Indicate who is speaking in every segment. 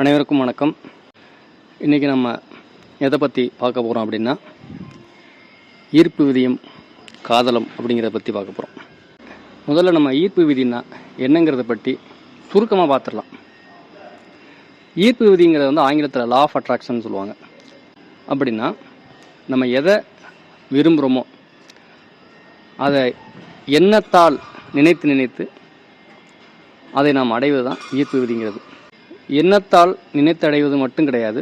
Speaker 1: அனைவருக்கும் வணக்கம். இன்றைக்கி நம்ம எதை பற்றி பார்க்க போகிறோம் அப்படின்னா ஈர்ப்பு விதியும் காதலம் அப்படிங்கிறத பற்றி பார்க்க போகிறோம் முதல்ல நம்ம ஈர்ப்பு விதினா என்னங்கிறத பற்றி சுருக்கமாக பார்த்துடலாம். ஈர்ப்பு விதிங்கிறது வந்து ஆங்கிலத்தில் லா ஆஃப் அட்ராக்ஷன் சொல்லுவாங்க. அப்படின்னா நம்ம எதை விரும்புகிறோமோ அதை எண்ணத்தால் நினைத்து நினைத்து அதை நாம் அடைவது தான் ஈர்ப்பு விதிங்கிறது. எண்ணத்தால் நினைத்தடைவது மட்டும் கிடையாது.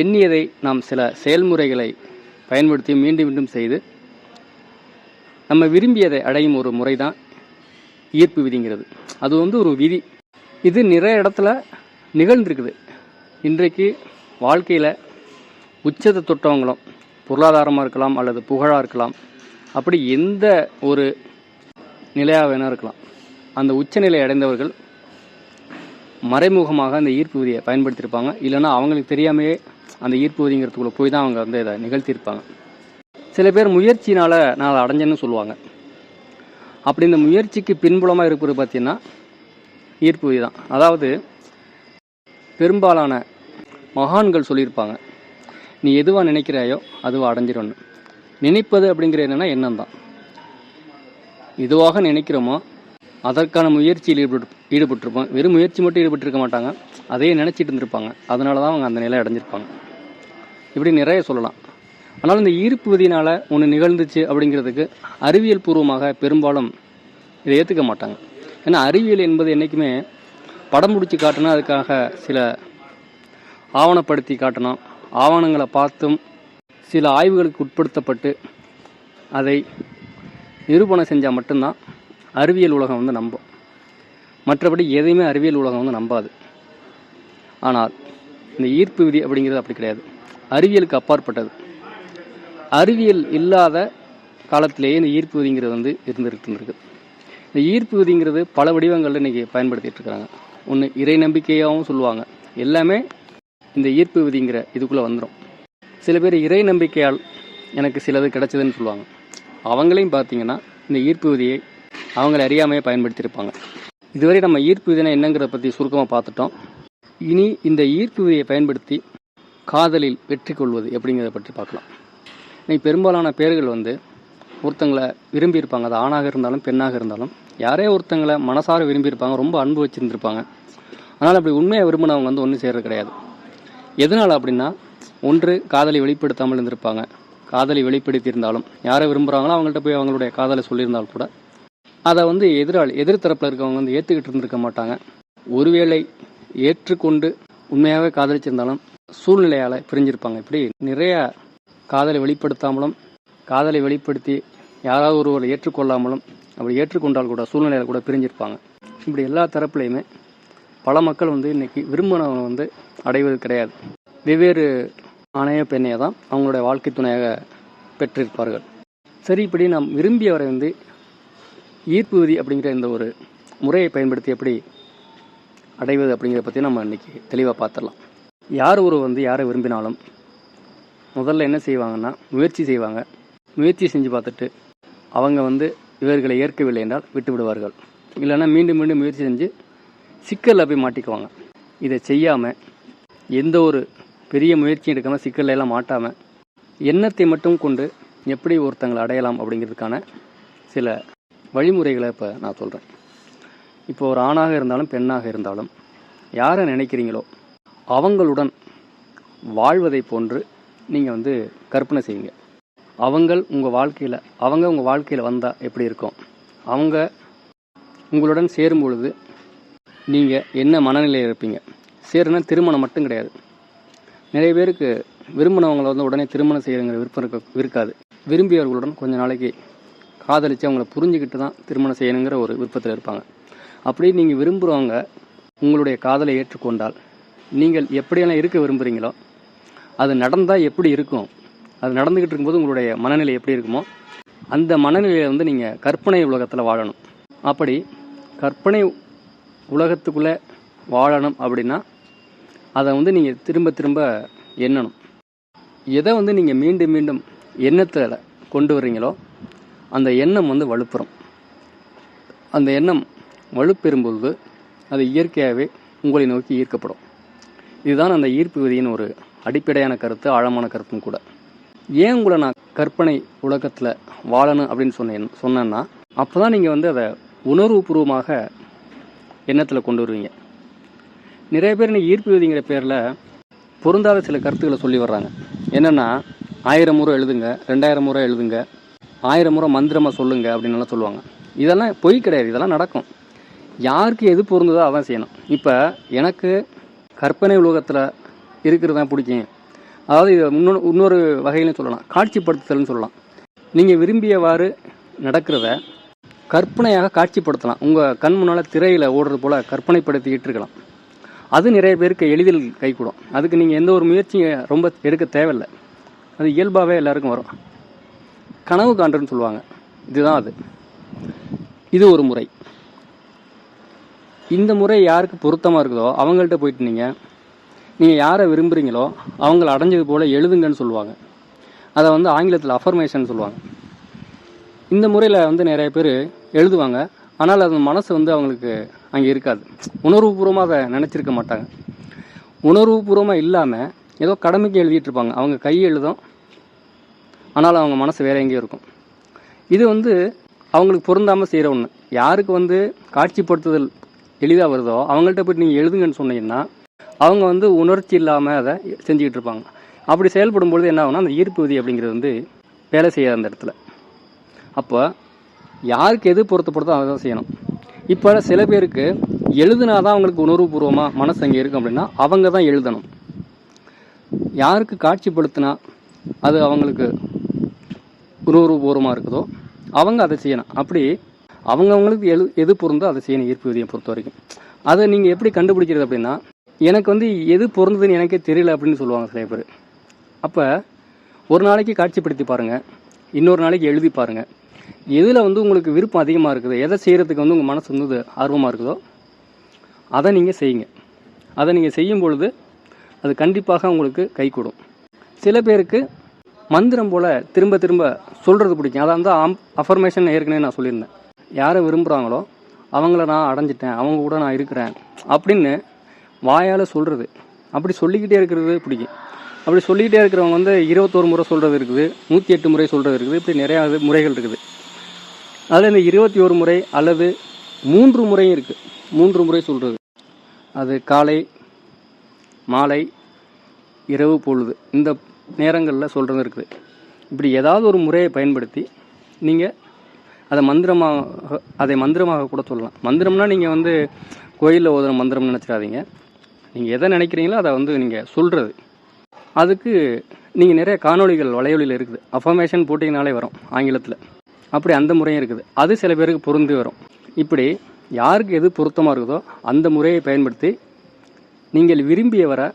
Speaker 1: எண்ணியதை நாம் சில செயல்முறைகளை பயன்படுத்தி மீண்டும் மீண்டும் செய்து நம்ம விரும்பியதை அடையும் ஒரு முறை தான் ஈர்ப்பு விதிங்கிறது. அது வந்து ஒரு விதி. இது நிறைய இடத்துல நிகழ்ந்துருக்குது. இன்றைக்கு வாழ்க்கையில் உச்சத்தை தொட்டவங்களும் பொருளாதாரமாக இருக்கலாம் அல்லது புகழாக இருக்கலாம் அப்படி எந்த ஒரு நிலையாக வேணால் இருக்கலாம். அந்த உச்சநிலை அடைந்தவர்கள் மறைமுகமாக அந்த ஈர்ப்பு விதியை பயன்படுத்தியிருப்பாங்க. இல்லைன்னா அவங்களுக்கு தெரியாமையே அந்த ஈர்ப்பு விதிங்கிறதுக்குள்ளே போய் தான் அவங்க வந்து இதை நிகழ்த்தியிருப்பாங்க. சில பேர் முயற்சினால் நான் அதை அடைஞ்சேன்னு சொல்லுவாங்க. அப்படி இந்த முயற்சிக்கு பின்புலமாக இருப்பது பார்த்தீங்கன்னா ஈர்ப்பு விதி தான். அதாவது பெரும்பாலான மகான்கள் சொல்லியிருப்பாங்க நீ எதுவாக நினைக்கிறாயோ அதுவாக அடைஞ்சிடணும் நினைப்பது அப்படிங்கிற என்னென்னா எண்ணம் தான் எதுவாக நினைக்கிறோமோ அதற்கான முயற்சியில் ஈடுபட்டு ஈடுபட்டிருப்போம். வெறும் முயற்சி மட்டும் ஈடுபட்டிருக்க மாட்டாங்க. அதையே நினச்சிட்டு இருந்திருப்பாங்க. அதனால தான் அவங்க அந்த நிலை அடைஞ்சிருப்பாங்க. இப்படி நிறைய சொல்லலாம். ஆனால் இந்த ஈர்ப்பு விதினால் ஒன்று நிகழ்ந்துச்சு அப்படிங்கிறதுக்கு அறிவியல் பூர்வமாக பெரும்பாலும் இதை ஏற்றுக்க மாட்டாங்க. ஏன்னா அறிவியல் என்பது என்றைக்குமே படம் பிடிச்சி காட்டணும் அதுக்காக சில ஆவணப்படுத்தி காட்டணும். ஆவணங்களை பார்த்தும் சில ஆய்வுகளுக்கு உட்படுத்தப்பட்டு அதை நிரூபணம் செஞ்சால் மட்டும்தான் அறிவியல் உலகம் வந்து நம்பும் மற்றபடி எதையுமே அறிவியல் உலகம் வந்து நம்பாது. ஆனால் இந்த ஈர்ப்பு விதி அப்படிங்கிறது அப்படி கிடையாது. அறிவியலுக்கு அப்பாற்பட்டது. அறிவியல் இல்லாத காலத்திலேயே இந்த ஈர்ப்பு விதிங்கிறது வந்து இருந்துருக்கு இருந்திருக்கு இந்த ஈர்ப்பு விதிங்கிறது பல வடிவங்களில் இன்றைக்கி பயன்படுத்திகிட்டு இருக்கிறாங்க ஒன்று இறை நம்பிக்கையாகவும் சொல்லுவாங்க. எல்லாமே இந்த ஈர்ப்பு விதிங்கிற இதுக்குள்ளே வந்துடும் சில பேர் இறை நம்பிக்கையால் எனக்கு சிலது கிடைச்சதுன்னு சொல்லுவாங்க. அவங்களையும் பார்த்தீங்கன்னா இந்த ஈர்ப்பு விதியை அவங்கள அறியாமையே பயன்படுத்தியிருப்பாங்க. இதுவரை நம்ம ஈர்ப்பு விதினா என்னங்கிறத பற்றி சுருக்கமாக பார்த்துட்டோம். இனி இந்த ஈர்ப்பு விதியை பயன்படுத்தி காதலில் வெற்றி கொள்வது எப்படிங்கிறத பற்றி பார்க்கலாம். இன்னைக்கு பெரும்பாலான பேர்கள் வந்து ஒருத்தங்களை விரும்பியிருப்பாங்க. அது ஆணாக இருந்தாலும் பெண்ணாக இருந்தாலும் யாரே ஒருத்தங்களை மனசார விரும்பியிருப்பாங்க. ரொம்ப அன்பு வச்சுருந்துருப்பாங்க. ஆனால் அப்படி உண்மையை விரும்பினவங்க வந்து ஒன்றும் சேர்றது கிடையாது. எதனால் அப்படின்னா ஒன்று காதலை வெளிப்படுத்தாமல் இருந்திருப்பாங்க. காதலை வெளிப்படுத்தியிருந்தாலும் யாரை விரும்புகிறாங்களோ அவங்கள்ட்ட போய் அவங்களுடைய காதலை சொல்லியிருந்தாலும் கூட அதை வந்து எதிராளி எதிர்த்தரப்பில் இருக்கவங்க வந்து ஏற்றுக்கிட்டு இருந்திருக்க மாட்டாங்க. ஒருவேளை ஏற்றுக்கொண்டு உண்மையாகவே காதலிச்சிருந்தாலும் சூழ்நிலையால் பிரிஞ்சிருப்பாங்க. இப்படி நிறைய காதலை வெளிப்படுத்தாமலும் காதலை வெளிப்படுத்தி யாராவது ஒருவரை ஏற்றுக்கொள்ளாமலும் அப்படி ஏற்றுக்கொண்டால் கூட சூழ்நிலையில் கூட பிரிஞ்சிருப்பாங்க. இப்படி எல்லா தரப்புலையுமே பல மக்கள் வந்து இன்னைக்கு விரும்பினவங்க வந்து அடைவது கிடையாது. வெவ்வேறு ஆணைய பெண்ணையை தான் அவங்களுடைய வாழ்க்கை துணையாக பெற்றிருப்பார்கள். சரி இப்படி நாம் விரும்பியவரை வந்து ஈர்ப்பு விதி அப்படிங்கிற இந்த ஒரு முறையை பயன்படுத்தி எப்படி அடைவது அப்படிங்கிறத பற்றி நம்ம இன்னைக்கு தெளிவாக பார்த்துடலாம் யார் ஒரு வந்து யாரை விரும்பினாலும் முதல்ல என்ன செய்வாங்கன்னா முயற்சி செய்வாங்க. முயற்சி செஞ்சு பார்த்துட்டு அவங்க வந்து இவர்களை ஏற்கவில்லை என்றால் விட்டு விடுவார்கள். இல்லைன்னா மீண்டும் மீண்டும் முயற்சி செஞ்சு சிக்கலில் போய் மாட்டிக்குவாங்க. இதை செய்யாமல் எந்த ஒரு பெரிய முயற்சியும் எடுக்காமல் சிக்கலில் எல்லாம் மாட்டாமல் எண்ணத்தை மட்டும் கொண்டு எப்படி ஒருத்தங்களை அடையலாம் அப்படிங்கிறதுக்கான சில வழிமுறைகளை இப்போ நான் சொல்கிறேன் இப்போ ஒரு ஆணாக இருந்தாலும் பெண்ணாக இருந்தாலும் யாரை நினைக்கிறீங்களோ அவங்களுடன் வாழ்வதை போன்று நீங்கள் வந்து கற்பனை செய்யுங்க. அவங்கள் உங்கள் வாழ்க்கையில் அவங்க உங்கள் வாழ்க்கையில் வந்தால் எப்படி இருக்கும்? அவங்க உங்களுடன் சேரும் பொழுது நீங்கள் என்ன மனநிலையில் இருப்பீங்க? சேருனா திருமணம் மட்டும் கிடையாது. நிறைய பேருக்கு விரும்பினவங்களை வந்து உடனே திருமணம் செய்யணுங்கிற விருப்பம் இருக்க இருக்காது. விரும்பியவர்களுடன் கொஞ்ச நாளைக்கு காதலித்து அவங்கள புரிஞ்சுக்கிட்டு தான் திருமணம் செய்யணுங்கிற ஒரு விருப்பத்தில் இருப்பாங்க. அப்படி நீங்கள் விரும்புகிறவங்க உங்களுடைய காதலை ஏற்றுக்கொண்டால் நீங்கள் எப்படியெல்லாம் இருக்க விரும்புகிறீங்களோ அது நடந்தால் எப்படி இருக்கும் அது நடந்துக்கிட்டு இருக்கும்போது உங்களுடைய மனநிலை எப்படி இருக்குமோ அந்த மனநிலையை வந்து நீங்கள் கற்பனை உலகத்தில் வாழணும். அப்படி கற்பனை உலகத்துக்குள்ளே வாழணும் அப்படின்னா அதை வந்து நீங்கள் திரும்ப திரும்ப எண்ணணும். எதை வந்து நீங்கள் மீண்டும் மீண்டும் எண்ணத்தில் கொண்டு வர்றீங்களோ அந்த எண்ணம் வந்து வலுப்புறம். அந்த எண்ணம் வலுப்பெறும்பொழுது அது இயற்கையாகவே உங்களை நோக்கி ஈர்க்கப்படும். இதுதான் அந்த ஈர்ப்பு விதியின் ஒரு அடிப்படையான கருத்து ஆழமான கருத்தும் கூட. ஏன் உங்களை நான் கற்பனை உலகத்தில் வாழணும் அப்படின்னு சொன்னேன் சொன்னேன்னா அப்போ தான் நீங்கள் வந்து அதை உணர்வுபூர்வமாக எண்ணத்தில் கொண்டு வருவீங்க. நிறைய பேர் இன்னைக்கு ஈர்ப்பு விதிங்கிற பேரில் பொருந்தாத சில கருத்துக்களை சொல்லி வர்றாங்க. என்னென்னா ஆயிரம் முறை எழுதுங்க ரெண்டாயிரம் முறை எழுதுங்க ஆயிரம் முறை மந்திரமாக சொல்லுங்க அப்படின்னு எல்லாம் சொல்லுவாங்க. இதெல்லாம் பொய் கிடையாது. இதெல்லாம் நடக்கும். யாருக்கு எது பொருந்ததோ அதான் செய்யணும். இப்போ எனக்கு கற்பனை உலகத்தில் இருக்கிறது தான் பிடிக்கும். அதாவது இது இன்னொரு இன்னொரு வகையிலும் சொல்லலாம். காட்சிப்படுத்துதல்னு சொல்லலாம். நீங்கள் விரும்பியவாறு நடக்கிறத கற்பனையாக காட்சிப்படுத்தலாம். உங்கள் கண் முன்னால் திரையில் ஓடுறது போல் கற்பனைப்படுத்திக்கிட்டு இருக்கலாம் அது நிறைய பேருக்கு எளிதில் கைகூடும். அதுக்கு நீங்கள் எந்த ஒரு முயற்சியும் ரொம்ப எடுக்க தேவையில்லை. அது இயல்பாகவே எல்லாருக்கும் வரும். கனவு காண்டுன்னு சொல்லுவாங்க. இதுதான் அது. இது ஒரு முறை. இந்த முறை யாருக்கு பொருத்தமாக இருக்குதோ அவங்கள்ட்ட போயிட்டு நீங்கள் நீங்கள் யாரை விரும்புகிறீங்களோ அவங்கள அடைஞ்சது போல் எழுதுங்கன்னு சொல்லுவாங்க. அதை வந்து ஆங்கிலத்தில் அஃபர்மேஷன் சொல்லுவாங்க. இந்த முறையில் வந்து நிறைய பேர் எழுதுவாங்க. ஆனால் அது மனசு வந்து அவங்களுக்கு அங்கே இருக்காது. உணர்வுபூர்வமாக அதை நினச்சிருக்க மாட்டாங்க. உணர்வுபூர்வமாக இல்லாமல் ஏதோ கடமைக்கு எழுதிட்டு இருப்பாங்க. அவங்க கை எழுதும் ஆனால் அவங்க மனசு வேற எங்கேயும் இருக்கும். இது வந்து அவங்களுக்கு பொருந்தாமல் செய்கிற ஒன்று யாருக்கு வந்து காட்சிப்படுத்துதல் எளிதாக வருதோ அவங்கள்ட்ட போய் நீங்கள் எழுதுங்கன்னு சொன்னீங்கன்னா அவங்க வந்து உணர்ச்சி இல்லாமல் அதை செஞ்சுக்கிட்டு இருப்பாங்க. அப்படி செயல்படும் பொழுது என்ன ஆகுனா அந்த ஈர்ப்பு விதி அப்படிங்கிறது வந்து வேலை செய்யாது அந்த இடத்துல. அப்போ யாருக்கு எது பொருத்தப்படுதோ அதை தான் செய்யணும். இப்போ சில பேருக்கு எழுதுனா தான் அவங்களுக்கு உணர்வுபூர்வமாக மனசு அங்கே இருக்கும் அப்படின்னா அவங்க தான் எழுதணும். யாருக்கு காட்சிப்படுத்தினா அது அவங்களுக்கு குருபூர்வமாக இருக்குதோ அவங்க அதை செய்யணும். அப்படி அவங்கவுங்களுக்கு எழு எது பொருந்தோ அதை செய்யணும் ஈர்ப்பு விதியை பொறுத்த வரைக்கும். அதை நீங்கள் எப்படி கண்டுபிடிக்கிறது அப்படின்னா எனக்கு வந்து எது பொருந்ததுன்னு எனக்கே தெரியல அப்படின்னு சொல்லுவாங்க சில பேர். அப்போ ஒரு நாளைக்கு காட்சிப்படுத்தி பாருங்கள் இன்னொரு நாளைக்கு எழுதி பாருங்கள் எதில் வந்து உங்களுக்கு விருப்பம் அதிகமாக இருக்குது எதை செய்கிறதுக்கு வந்து உங்கள் மனசு வந்து ஆர்வமாக இருக்குதோ அதை நீங்கள் செய்யுங்க. அதை நீங்கள் செய்யும் பொழுது அது கண்டிப்பாக உங்களுக்கு கை கூடும். சில பேருக்கு மந்திரம் போல் திரும்ப திரும்ப சொல்கிறது பிடிக்கும். அதை வந்து ஆம் அஃபர்மேஷன் ஏற்கனவே நான் சொல்லியிருந்தேன். யாரை விரும்புகிறாங்களோ அவங்கள நான் அடைஞ்சிட்டேன். அவங்க கூட நான் இருக்கிறேன். அப்படின்னு வாயால் சொல்கிறது அப்படி சொல்லிக்கிட்டே இருக்கிறது பிடிக்கும். அப்படி சொல்லிக்கிட்டே இருக்கிறவங்க வந்து இருபத்தோரு முறை சொல்கிறது இருக்குது. நூற்றி எட்டு முறை சொல்கிறது இருக்குது. இப்படி நிறையா இது முறைகள் இருக்குது. அதில் இந்த இருபத்தி ஒரு முறை அல்லது மூன்று முறையும் இருக்குது மூன்று முறை சொல்கிறது அது காலை மாலை இரவு பொழுது. இந்த நேரங்களில் சொல்கிறது இருக்குது. இப்படி ஏதாவது ஒரு முறையை பயன்படுத்தி நீங்கள் அதை மந்திரமாக அதை மந்திரமாக கூட சொல்லலாம். மந்திரம்னா நீங்கள் வந்து கோயிலில் ஓதுன மந்திரம்னு நினச்சிடாதீங்க. நீங்கள் எதை நினைக்கிறீங்களோ அதை வந்து நீங்கள் சொல்கிறது அதுக்கு நீங்கள் நிறைய காணொளிகள் வலையொலியில் இருக்குது. அஃபர்மேஷன் போட்டிங்கனாலே வரும் ஆங்கிலத்தில். அப்படி அந்த முறையும் இருக்குது. அது சில பேருக்கு பொருந்து வரும். இப்படி யாருக்கு எது பொருத்தமாக இருக்குதோ அந்த முறையை பயன்படுத்தி நீங்கள் விரும்பியவரை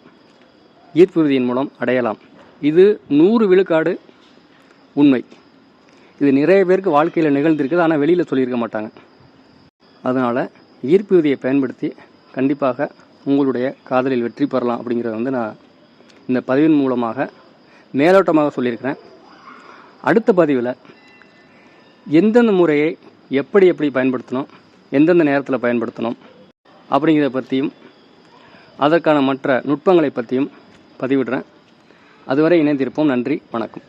Speaker 1: ஈர்ப்பு விதியின் மூலம் அடையலாம். இது நூறு விழுக்காடு உண்மை. இது நிறைய பேருக்கு வாழ்க்கையில் நிகழ்ந்திருக்குது ஆனால் வெளியில் சொல்லியிருக்க மாட்டாங்க. அதனால் ஈர்ப்பு விதியை பயன்படுத்தி கண்டிப்பாக உங்களுடைய காதலில் வெற்றி பெறலாம் அப்படிங்கிறத வந்து நான் இந்த பதிவின் மூலமாக மேலோட்டமாக சொல்லியிருக்கிறேன். அடுத்த பதிவில் எந்தெந்த முறையை எப்படி எப்படி பயன்படுத்தணும் எந்தெந்த நேரத்தில் பயன்படுத்தணும் அப்படிங்கிறத பற்றியும் அதற்கான மற்ற நுட்பங்களை பற்றியும் பதிவிடுறேன். அதுவரை இணைந்திருப்போம். நன்றி. வணக்கம்.